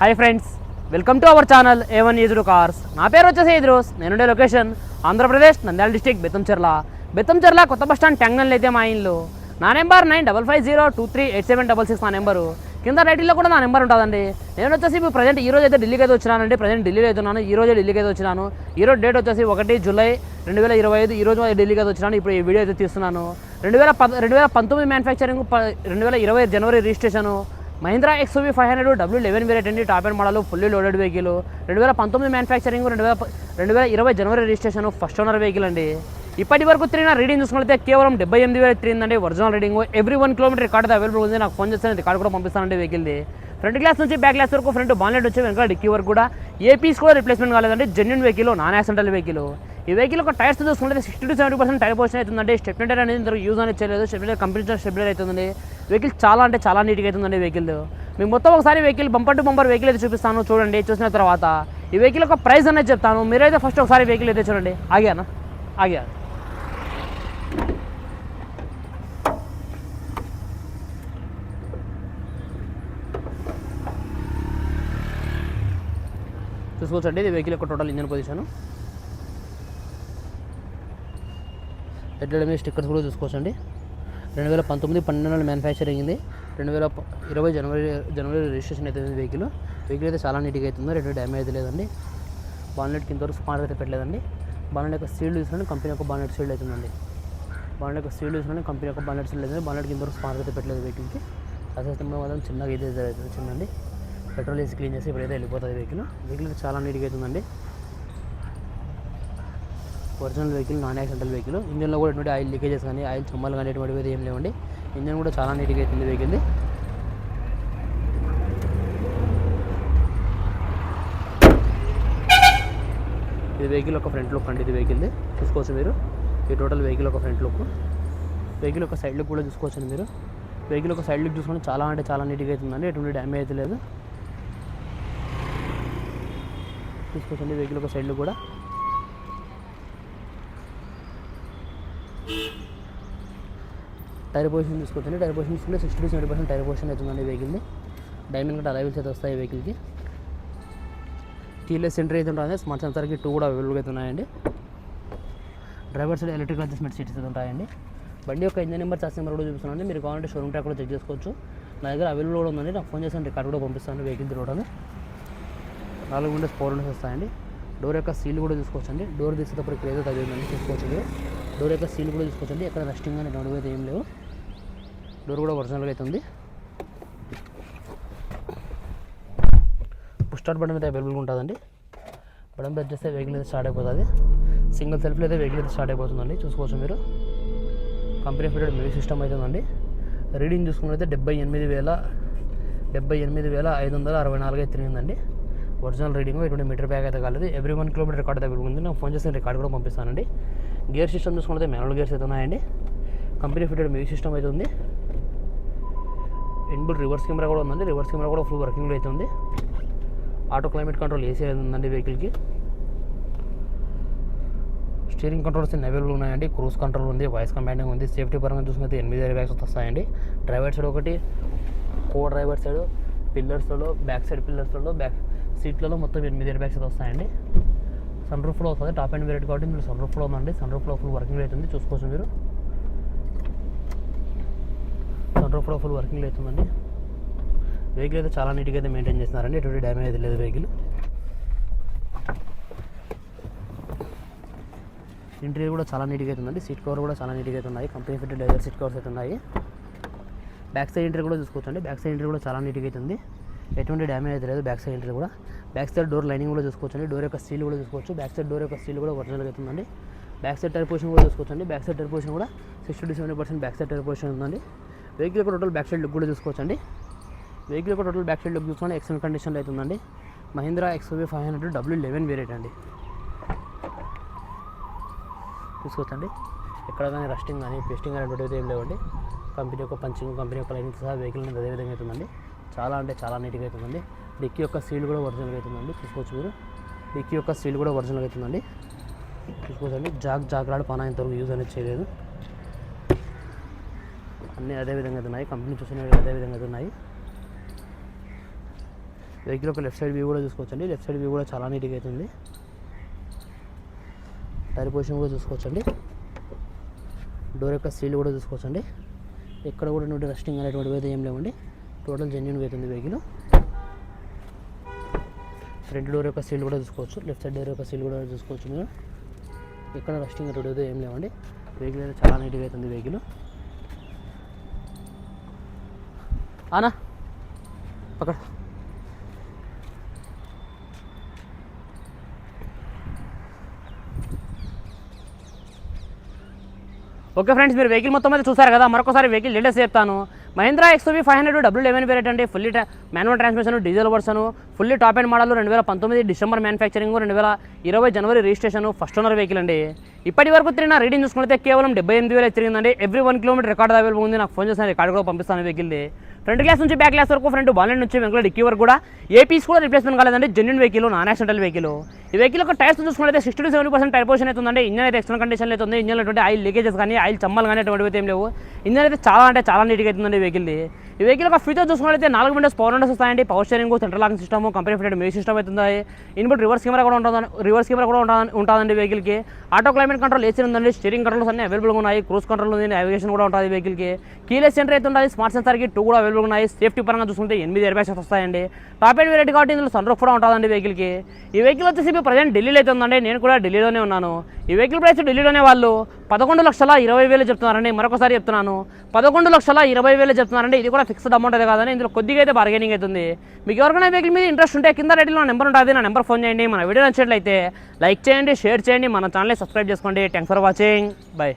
Hi friends welcome to our channel A one used cars నా పేరు వచ్చేసి ఈద్రోస్ నేనుండే లొకేషన్ ఆంధ్రప్రదేశ్ నంద్యాల డిస్టిక్ బెత్తంచెర్ల బెత్తంచెర్ల కొత్త బస్ స్టాండ్ ట్యాంగ్నల్ అయితే మా ఇల్లు. నా number nine double five zero two three eight seven double six నా నెంబరు కింద టైటిల్లో కూడా నా నెంబర్ ఉంటుందండి. నేను వచ్చేసి ఇప్పుడు ప్రజెంట్ ఈ రోజు అయితే ఢిల్లీకి అయితే వచ్చినానండి. ప్రజెంట్ ఢిల్లీలో అయితే ఉన్నాను. ఈ రోజే ఢిల్లీకి అయితే వచ్చినాను. ఈ రోజు డేట్ వచ్చేసి ఒకటి జూలై రెండు వేల ఇరవై ఐదు. ఈ రోజు ఢిల్లీకి అయితే వచ్చినాను. ఇప్పుడు ఈ వీడియో అయితే తీస్తున్నాను. రెండు వేల పద్ రెండు వేల పంతొమ్మిది మ్యానుఫ్యాక్చరింగ్ రెండు వేల ఇరవై జనవరి registration Mahindra XUV five hundred W eleven variant అండి top and model fully loaded vehicle రెండు వేల పంతొమ్మిది మ్యానుఫ్యాక్చరింగ్ రెండు వేల రెండు వేల ఇరవై జనవరి రిజిస్ట్రేషన్ ఫస్ట్ ఓనర్ వెహికల్ అండి. ఇప్పటి వరకు తిరిగిన రీడింగ్ చూసుకుంటే కేవలం డెబ్బై ఎనిమిది వేల తిరిగిందండి original reading every one kilometer record available ఉంది. నాకు ఫోన్ చేస్తే రికార్డ్ కూడా పంపిస్తానండి వెహికల్ది ఫ్రంట్ గ్లాస్ నుంచి బ్యాక్ గ్లాస్ వరకు ఫ్రంట్ బాన్లెట్ వచ్చి వెనకాల డిక్కీ వరకు కూడా ఏపీస్ కూడా రిప్లేస్మెంట్ కాలేదండి. Genuine vehicle non accidental vehicle ఈ వెహికల్ ఒక టైర్స్ చూసుకుంటే sixty to seventy percent tyre portion అవుతుందండి. స్టెప్నీ అనేది ఇంతకు యూజ్ అనేది చేయలేదు. స్టెప్నీ కంపెనీ స్టెప్నీ అవుతుంది వెహికల్ చాలా అంటే చాలా నీట్గా అవుతుందండి వెహికల్. మీకు మొత్తం ఒకసారి vehicle bumper to bumper vehicle అయితే చూపిస్తాను చూడండి చూసిన తర్వాత. ఈ వెహికల్ యొక్క ప్రైస్ అనేది చెప్తాను. మీరైతే ఫస్ట్ ఒకసారి వెహికల్ అయితే చూడండి. ఆగానా ఆగా చూసుకోవచ్చండి ఇది వెహికల్ యొక్క టోటల్ ఇంజన్ పొజిషన్ ఎట్లా మీద స్టిక్కర్స్ కూడా చూసుకోవచ్చండి. రెండు వేల పంతొమ్మిది పన్నెండు మ్యానుఫ్యాక్చర్ మ్యానుఫ్యాక్చరింగ్ అయింది రెండు వేల ఇరవై జనవరి జనవరి రిజిస్ట్రేషన్ అవుతుంది వెహికల్ వెహికల్ అయితే చాలా నీట్గా అవుతుంది రెండు డ్యామేజ్ అయితే లేదండి బాన్లెట్ కింద వరకు స్మార్ట్ అయితే పెట్టలేదండి బాన్లెట్ యొక్క సీల్డ్ చూసినా కంపెనీ యొక్క బాన్లెట్ సీల్డ్ అవుతుందండి బాన్లెట్ యొక్క సీల్డ్ చూసినా కంపెనీ యొక్క బాన్లెట్ సీల్డ్ అవుతుంది బాన్లెట్ కింద వరకు స్మార్ట్ అయితే పెట్టలేదు వెహికల్కి అసలు మాత్రం చిన్నగా అయితే అవుతుంది చిన్నండి పెట్రోల్ వేసి క్లీన్ చేసి ఇప్పుడైతే వెళ్ళిపోతుంది వెహికల్ వెహికల్ అయితే చాలా నీట్గా అవుతుందండి original vehicle non accidental vehicle ఇంజన్లో కూడా ఎటువంటి ఆయిల్ లీకేజెస్ కానీ ఆయిల్ చమ్మలు కానీ ఎటువంటివి ఏం లేవండి. ఇంజన్ కూడా చాలా నీట్గా అవుతుంది వెహికల్ది ఇది వెహికల్ ఒక ఫ్రంట్ లుక్ అండి ఇది వెహికల్ది చూసుకోవచ్చు మీరు. ఈ టోటల్ వెహికల్ ఒక ఫ్రంట్ లుక్ వెహికల్ ఒక సైడ్ లుక్ కూడా చూసుకోవచ్చు మీరు. వెహికల్ ఒక సైడ్ లుక్ చూసుకుంటే చాలా అంటే చాలా నీట్గా అవుతుందండి ఎటువంటి డ్యామేజ్ అయితే లేదు. చూసుకోవచ్చండి వెహికల్ ఒక సైడ్ కూడా. టైర్ పొజిషన్ తీసుకొచ్చింది. టైర్ పొజిషన్ చూసుకుంటే sixty to seventy percent tyre position అవుతుందండి వెహికల్ని డైమండ్ కూడా అలైవిల్స్ అయితే వస్తాయి వెహికల్కి కీలెస్ సెంటర్ అయితే ఉంటుంది. స్మార్ట్ సెన్సర్కి టూ కూడా అవైలబుల్గా అయితే ఉన్నాయండి. Driver side electrical adjustment seats అయితే ఉంటాయండి. బండి యొక్క ఇంజన్ నెంబర్ చార్జ్ నెంబర్ కూడా చూపిస్తున్నాను. మీరు కావాలంటే షోరూమ్ ట్యాక్ కూడా చెక్ చేసుకోవచ్చు. నా దగ్గర అవైలబుల్ కూడా ఉందండి. నాకు ఫోన్ చేసిన రికార్డ్ కూడా పంపిస్తాను వెహికల్ తిరగడం. నాలుగు విండోస్ ఫోర్ విండోస్ వస్తాయండి. డోర్ యొక్క సీల్ కూడా చూసుకోవచ్చండి డోర్ తీసేటప్పుడు క్రేజ్ తగ్గిందండి చూసుకోవచ్చు డోర్ యొక్క సీల్ కూడా చూసుకోవచ్చండి ఎక్కడ రస్టింగ్ కానీ డౌన్ అయితే ఏం లేవు. డోర్ కూడా ఒరిజినల్గా అయితే ఉంది పుష్ స్టార్ట్ బటన్ అయితే అవైలబుల్గా ఉంటుందండి. బటన్ ప్రెస్ చేస్తే వెహికల్ అయితే స్టార్ట్ అయిపోతుంది. సింగిల్ సెల్ఫ్లో అయితే వెహికల్ అయితే స్టార్ట్ అయిపోతుందండి. చూసుకోవచ్చు మీరు. కంపెనీ ఫిటెడ్ మ్యూజిక్ సిస్టమ్ అయితే ఉందండి రీడింగ్ చూసుకున్నట్లయితే డెబ్బై ఎనిమిది వేల డెబ్బై ఎనిమిది వేల ఐదు వందల అరవై నాలుగు అయితే తిరిగిందండి. ఒరిజినల్ రీడింగ్ ఎటువంటి మీటర్ బ్యాగ్ అయితే కాలేదు. ఎవ్రీ వన్ కిలోమీటర్ రికార్డ్ దగ్గర ఉంది. నేను ఫోన్ చేసిన రికార్డ్ కూడా పంపిస్తానండి. గేర్ సిస్టమ్ చూసుకుంటే మాన్యువల్ గేర్స్ అయితే ఉన్నాయండి. కంపెనీ ఫిటెడ్ మ్యూజిక్ సిస్టమ్ అయితే ఉంది. ఇన్బుల్ రివర్స్ కెమెరా కూడా ఉందండి. రివర్స్ కెమెరా కూడా ఫుల్ వర్కింగ్లో అయితే ఉంది. ఆటో క్లైమేట్ కంట్రోల్ ఏసీ అయితే ఉందండి వెహికల్కి. స్టీరింగ్ కంట్రోల్స్ అన్ని అవైలబుల్ ఉన్నాయండి. క్రూజ్ కంట్రోల్ ఉంది వాయిస్ కమాండింగ్ ఉంది. సేఫ్టీ పరంగా చూసుకుంటే ఎనిమిది ఎయిర్ బ్యాగ్స్ వస్తాయండి. డ్రైవర్ సైడ్ ఒకటి కో డ్రైవర్ సైడ్ పిల్లర్స్లలో బ్యాక్ సైడ్ పిల్లర్స్లలో బ్యాక్ సీట్లలో మొత్తం ఎనిమిది ఎయిర్ బ్యాగ్స్ అయితే వస్తాయండి. సన్ రూఫ్లో వస్తుంది. టాప్ అండ్ వెరైట్ కాబట్టి మీరు సన్ రూఫ్లో ఉందండి. సన్ రూఫ్లో ఫుల్ వర్కింగ్ అవుతుంది చూసుకోవచ్చు మీరు. సన్ కూడా ఫుల్ వర్కింగ్ అవుతుందండి వెహికల్ అయితే చాలా నీట్గా అయితే మెయింటైన్ చేస్తున్నారండి. ఎటువంటి డ్యామేజ్ అయితే లేదు వెహికల్ ఇంటీరియర్ కూడా చాలా నీట్గా అయితే సీట్ కవర్ కూడా చాలా నీట్గా అయితే ఉన్నాయి. Company fit leather seat covers అయితే ఉన్నాయి. బ్యాక్ సైడ్ ఇంటర్ కూడా చూసుకోవచ్చండి. బ్యాక్ సైడ్ ఇంటర్ కూడా చాలా నీట్గా అవుతుంది ఎటువంటి డ్యామేజ్ అయితే లేదు బ్యాక్ సైడ్ ఇంటర్ కూడా. బ్యాక్ సైడ్ డోర్ లైనింగ్ కూడా చూసుకోవచ్చండి. డోర్ యొక్క సీల్ కూడా చూసుకోవచ్చు. బ్యాక్ సైడ్ డోర్ యొక్క సీల్ కూడా ఒరిజినల్ అవుతుందండి బ్యాక్ సైడ్ టైర్ పొజిషన్ కూడా చూసుకోవచ్చండి. బ్యాక్ సైడ్ టైర్ పొజిషన్ కూడా sixty to seventy percent back side tyre position ఉందండి. వెహికల్ కూడా టోటల్ బ్యాక్ సైడ్ లుక్ కూడా చూసుకోవచ్చండి. వెహికల్ కూడా టోటల్ బ్యాక్ సైడ్ లుక్ చూసుకుంటే ఎక్సలెంట్ కండిషన్లో అవుతుందండి Mahindra XUV five hundred W eleven variant అండి. చూసుకోవచ్చండి. ఎక్కడ కానీ రస్టింగ్ కానీ పేస్టింగ్ కానీ అటువంటివి ఏం లేవండి. కంపెనీ యొక్క పంచింగ్ కంపెనీ యొక్క లైనింగ్ సహా వెహికల్ అనేది అదే విధంగా అవుతుందండి. చాలా అంటే చాలా నీట్గా అవుతుందండి. డిక్కీ యొక్క సీల్ కూడా ఒరిజినల్గా అవుతుందండి. చూసుకోవచ్చు మీరు. డిక్కీ యొక్క సీల్ కూడా ఒరిజినల్గా అవుతుందండి. చూసుకోవచ్చండి. జాగ్ జాగ్రాడు పానా ఇంతవరకు యూజ్ అనేది చేయలేదు. అన్నీ అదే విధంగా ఉన్నాయి. కంపెనీ చూసిన అదే విధంగా అయితే ఉన్నాయి. వెహికల్ ఒక లెఫ్ట్ సైడ్ వ్యూ కూడా చూసుకోవచ్చండి. లెఫ్ట్ సైడ్ వ్యూ కూడా చాలా నీట్గా అవుతుంది టైర్ పొజిషన్ కూడా చూసుకోవచ్చండి. డోర్ యొక్క సీల్ కూడా చూసుకోవచ్చండి. ఎక్కడ కూడా నుండి రస్టింగ్ అనేటువంటివి అయితే ఏం లేవండి. టోటల్ జెన్యున్ అవుతుంది వెహికల్ ఫ్రంట్ డోర్ యొక్క సీల్ కూడా చూసుకోవచ్చు. లెఫ్ట్ సైడ్ డోర్ యొక్క సీల్ కూడా చూసుకోవచ్చు మీరు. ఎక్కడ రెస్టింగ్ అనేటువంటివి అయితే ఏం లేవండి. వెహికల్ అయితే చాలా నీట్గా అవుతుంది వెహికల్ ఆనా. पकड़ ఓకే ఫ్రెండ్స్ మీరు వెహికల్ మొత్తం అయితే చూసారు కదా మరొకసారి వెహికల్ డీటెయిల్స్ చెప్తాను. Mahindra XUV five hundred W eleven variant అండి fully manual transmission diesel version fully top and model రెండు వేల పంతొమ్మిది డిసెంబర్ మ్యానుఫ్యాక్చరింగ్ రెండు వేల ఇరవై జనవరి రిజిస్ట్రేషన్ ఫస్ట్ ఓనర్ వెహికల్ అండి. ఇప్పటి వరకు తిరిగిన రీడింగ్ చూసుకుంటే కేవలం డెబ్బై ఎనిమిది వేలు తిరిగిందండి. Every one kilometer record available ఉంది. నాకు ఫోన్ చేసిన రికార్డు కూడా పంపిస్తాను వెహికల్ది. ఫ్రంట్ గ్లాస్ నుంచి బ్యాక్ గ్లాస్ వరకు ఫ్రంట్ బాలెట్ నుంచి వెంకల డిక్కీ వరకు కూడా ఏ పీస్ కూడా రిప్లేస్మెంట్ కాలేదండి. Genuine vehicle non accidental vehicle ఈ వెహికల్ యొక్క టైర్స్ చూసుకుంటే sixty to seventy percent tyre position అయితే ఉందండి ఇంజన్ అయితే ఎక్స్టర్నల్ కండిషన్ అయితే ఉంది ఇంజన్ ఎటువంటి ఆయిల్ లీకేజెస్ కానీ ఆయిల్ చమ్మలు కానీ అటువంటివి అయితే ఏం లేవు. ఇంజన్ అయితే చాలా అంటే చాలా నీట్గా అవుతుందండి వెహికల్ది ఈ వెహికల్ యొక్క ఫీచర్ చూసుకున్నట్లయితే నాలుగు విండోస్ పవర్ విండోస్ వస్తాయండి. Power steering central locking system company fitted music system అవుతుంది ఇన్పుట్ రివర్స్ కెమెరా కూడా ఉంటుంది? రివర్స్ కెమెరా కూడా ఉంటుంది? ఉంటుందండి వెహికల్కి ఆటో క్లైమేట్ కంట్రోల్ ఏసీ ఉందండి. స్టీరింగ్ కంట్రోల్స్ అన్ని అవైలబుల్గా ఉన్నాయి. క్రూజ్ కంట్రోల్ ఉంది నావిగేషన్ కూడా ఉంటుంది వెహికల్కి కీలెస్ సెంటర్ అయితే ఉంటుంది స్మార్ట్ సెన్సార్కి టూ కూడా అవైలబుల్ ఉన్నాయి. సేఫ్టీ పరంగా చూసుకుంటే ఎనిమిది ఎయిర్ బ్యాగ్స్ వస్తాయండి. టాప్ అండ్ వెరైటీ కాబట్టి ఇందులో సన్ రూఫ్ కూడా ఉంటుందండి వెహికల్కి ఈ వెహికల్ వచ్చేసి ప్రజెంట్ ఢిల్లీలో అయితే ఉందండి. నేను కూడా ఢిల్లీలోనే ఉన్నాను. ఈ వెహికల్ ప్రైస్ ఢిల్లీలోనే వాళ్ళు పదకొండు లక్షల ఇరవై వేలు చెప్తున్నారండి. మరొకసారి చెప్తున్నాను. పదకొండు లక్షల ఇరవై వేలు చెప్తున్నారండి. ఇది కూడా ఫిక్స్డ్ అమౌంట్ అదే కాదని ఇందులో కొద్దిగా అయితే బార్గెనింగ్ అవుతుంది. మీకు ఎవరికైనా వెహికల్ మీద ఇంట్రెస్ట్ ఉంటే కింద రేట్లో నెంబర్ ఉంటుంది. నా నెంబర్ ఫోన్ చేయండి. మన వీడియో నచ్చినట్లయితే లైక్ చేయండి షేర్ చేయండి. మన ఛానల్ సబ్స్క్రైబ్ చేసుకోండి. Thanks for watching bye